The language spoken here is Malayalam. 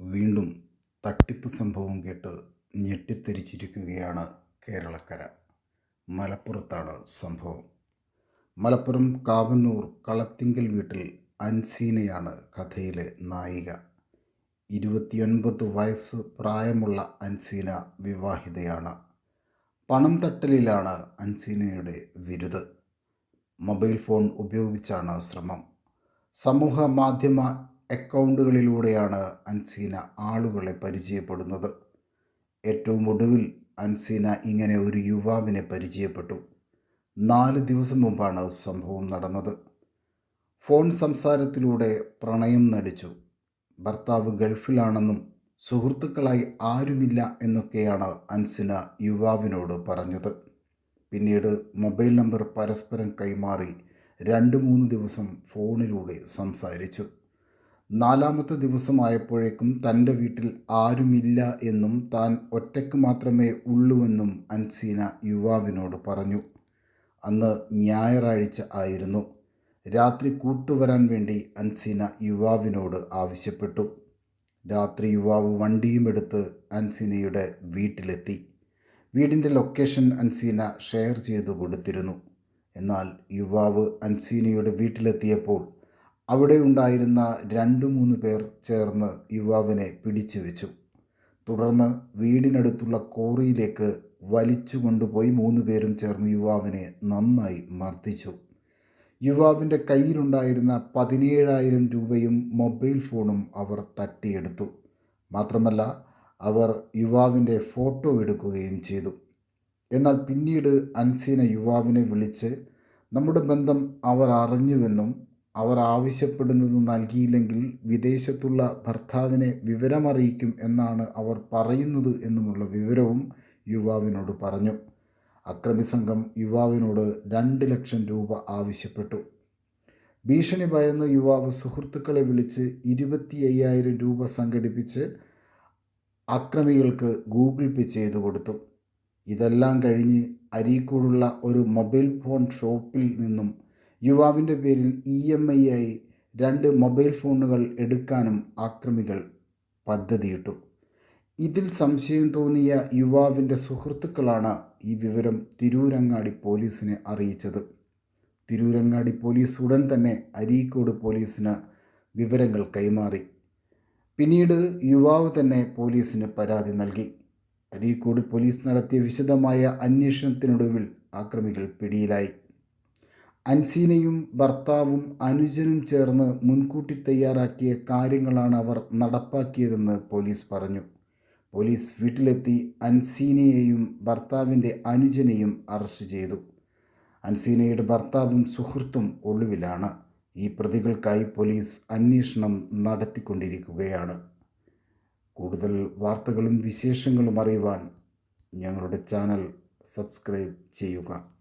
വീണ്ടും തട്ടിപ്പ് സംഭവം കേട്ട് ഞെട്ടിത്തെരിച്ചിരിക്കുകയാണ് കേരളക്കര. മലപ്പുറത്താണ് സംഭവം. മലപ്പുറം കാവന്നൂർ കളത്തിങ്കൽ വീട്ടിൽ അൻസീനയാണ് കഥയിലെ നായിക. ഇരുപത്തിയൊൻപത് വയസ്സ് പ്രായമുള്ള അൻസീന വിവാഹിതയാണ്. പണം തട്ടലിലാണ് അൻസീനയുടെ വിരുത്. മൊബൈൽ ഫോൺ ഉപയോഗിച്ചാണ് ശ്രമം. സമൂഹ മാധ്യമ അക്കൗണ്ടുകളിലൂടെയാണ് അൻസീന ആളുകളെ പരിചയപ്പെടുന്നത്. ഏറ്റവും ഒടുവിൽ അൻസീന ഇങ്ങനെ ഒരു യുവാവിനെ പരിചയപ്പെട്ടു. നാല് ദിവസം മുമ്പാണ് സംഭവം നടന്നത്. ഫോൺ സംസാരത്തിലൂടെ പ്രണയം നടിച്ചു. ഭർത്താവ് ഗൾഫിലാണെന്നും സുഹൃത്തുക്കളായി ആരുമില്ല എന്നൊക്കെയാണ് അൻസിന യുവാവിനോട് പറഞ്ഞത്. പിന്നീട് മൊബൈൽ നമ്പർ പരസ്പരം കൈമാറി രണ്ട് മൂന്ന് ദിവസം ഫോണിലൂടെ സംസാരിച്ചു. നാലാമത്തെ ദിവസമായപ്പോഴേക്കും തന്റെ വീട്ടിൽ ആരുമില്ല എന്നും താൻ ഒറ്റയ്ക്ക് മാത്രമേ ഉള്ളൂവെന്നും അൻസീന യുവാവിനോട് പറഞ്ഞു. അന്ന് ഞായറാഴ്ച ആയിരുന്നു. രാത്രി കൂട്ടുവരാൻ വേണ്ടി അൻസീന യുവാവിനോട് ആവശ്യപ്പെട്ടു. രാത്രി യുവാവ് വണ്ടിയുമെടുത്ത് അൻസീനയുടെ വീട്ടിലെത്തി. വീടിന്റെ ലൊക്കേഷൻ അൻസീന ഷെയർ ചെയ്തു കൊടുത്തിരുന്നു. എന്നാൽ യുവാവ് അൻസീനയുടെ വീട്ടിലെത്തിയപ്പോൾ അവിടെ ഉണ്ടായിരുന്ന രണ്ട് മൂന്ന് പേർ ചേർന്ന് യുവാവിനെ പിടിച്ചു വെച്ചു. തുടർന്ന് വീടിനടുത്തുള്ള കോറിയിലേക്ക് വലിച്ചു കൊണ്ടുപോയി മൂന്ന് പേരും ചേർന്ന് യുവാവിനെ നന്നായി മർദ്ദിച്ചു. യുവാവിന്റെ കയ്യിലുണ്ടായിരുന്ന പതിനേഴായിരം രൂപയും മൊബൈൽ ഫോണും അവർ തട്ടിയെടുത്തു. മാത്രമല്ല അവർ യുവാവിന്റെ ഫോട്ടോ എടുക്കുകയും ചെയ്തു. എന്നാൽ പിന്നീട് അൻസീന യുവാവിനെ വിളിച്ച് നമ്മുടെ ബന്ധം അവർ അറിഞ്ഞുവെന്നും അവർ ആവശ്യപ്പെടുന്നത് നൽകിയില്ലെങ്കിൽ വിദേശത്തുള്ള ഭർത്താവിനെ വിവരമറിയിക്കും എന്നാണ് അവർ പറയുന്നത് എന്നുമുള്ള വിവരവും യുവാവിനോട് പറഞ്ഞു. അക്രമി സംഘം യുവാവിനോട് രണ്ട് ലക്ഷം രൂപ ആവശ്യപ്പെട്ടു. ഭീഷണി ഭയന്ന് യുവാവ് സുഹൃത്തുക്കളെ വിളിച്ച് ഇരുപത്തി അയ്യായിരം രൂപ സംഘടിപ്പിച്ച് അക്രമികൾക്ക് ഗൂഗിൾ പേ ചെയ്തു കൊടുത്തു. ഇതെല്ലാം കഴിഞ്ഞ് അരീക്കോടുള്ള ഒരു മൊബൈൽ ഫോൺ ഷോപ്പിൽ നിന്നും യുവാവിന്റെ പേരിൽ ഇ എം ഐ ആയി രണ്ട് മൊബൈൽ ഫോണുകൾ എടുക്കാനും ആക്രമികൾ പദ്ധതിയിട്ടു. ഇതിൽ സംശയം തോന്നിയ യുവാവിന്റെ സുഹൃത്തുക്കളാണ് ഈ വിവരം തിരൂരങ്ങാടി പോലീസിനെ അറിയിച്ചത്. തിരൂരങ്ങാടി പോലീസ് ഉടൻ തന്നെ അരീക്കോട് പോലീസിന് വിവരങ്ങൾ കൈമാറി. പിന്നീട് യുവാവ് തന്നെ പോലീസിന് പരാതി നൽകി. അരീക്കോട് പോലീസ് നടത്തിയ വിശദമായ അന്വേഷണത്തിനൊടുവിൽ ആക്രമികൾ പിടിയിലായി. അൻസീനയും ഭർത്താവും അനുജനും ചേർന്ന് മുൻകൂട്ടി തയ്യാറാക്കിയ കാര്യങ്ങളാണ് അവർ നടപ്പാക്കിയതെന്ന് പോലീസ് പറഞ്ഞു. പോലീസ് വീട്ടിലെത്തി അൻസീനയെയും ഭർത്താവിന്റെ അനുജനെയും അറസ്റ്റ് ചെയ്തു. അൻസീനയുടെ ഭർത്താവും സുഹൃത്തും ഒളിവിലാണ്. ഈ പ്രതികൾക്കായി പോലീസ് അന്വേഷണം നടത്തിക്കൊണ്ടിരിക്കുകയാണ്. കൂടുതൽ വാർത്തകളും വിശേഷങ്ങളും അറിയുവാൻ ഞങ്ങളുടെ ചാനൽ സബ്സ്ക്രൈബ് ചെയ്യുക.